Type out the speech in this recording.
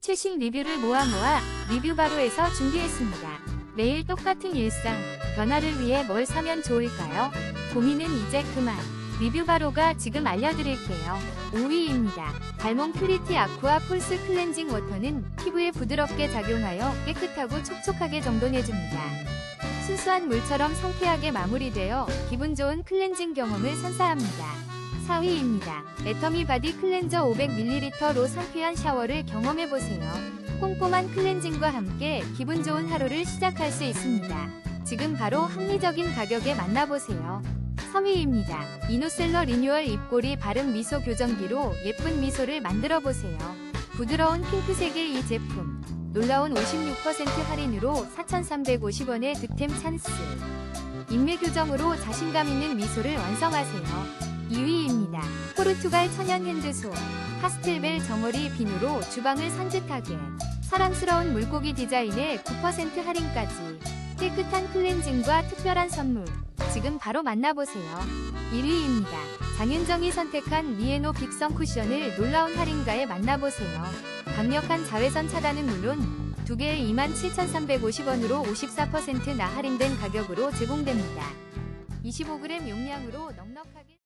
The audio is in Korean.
최신 리뷰를 모아 모아 리뷰 바로에서 준비했습니다. 매일 똑같은 일상, 변화를 위해 뭘 사면 좋을까요? 고민은 이제 그만. 리뷰 바로가 지금 알려드릴게요. 5위입니다. 발몽 퓨리티 아쿠아 폴스 클렌징 워터는 피부에 부드럽게 작용하여 깨끗하고 촉촉하게 정돈해줍니다. 순수한 물처럼 상쾌하게 마무리되어 기분 좋은 클렌징 경험을 선사합니다. 4위입니다. 애터미 바디 클렌저 500ml로 상쾌한 샤워를 경험해보세요. 꼼꼼한 클렌징과 함께 기분 좋은 하루를 시작할 수 있습니다. 지금 바로 합리적인 가격에 만나보세요. 3위입니다. 이노셀러 리뉴얼 입꼬리 바름 미소 교정기로 예쁜 미소를 만들어보세요. 부드러운 핑크색의 이 제품. 놀라운 56% 할인으로 4,350원의 득템 찬스. 인매 교정으로 자신감 있는 미소를 완성하세요. 2위입니다. 포르투갈 천연 핸드소 파스텔벨 정어리 비누로 주방을 산뜻하게 사랑스러운 물고기 디자인에 9% 할인까지 깨끗한 클렌징과 특별한 선물 지금 바로 만나보세요. 1위입니다. 장윤정이 선택한 미에노 빅선 쿠션을 놀라운 할인가에 만나보세요. 강력한 자외선 차단은 물론 두 개에 27,350원으로 54%나 할인된 가격으로 제공됩니다. 25g 용량으로 넉넉하게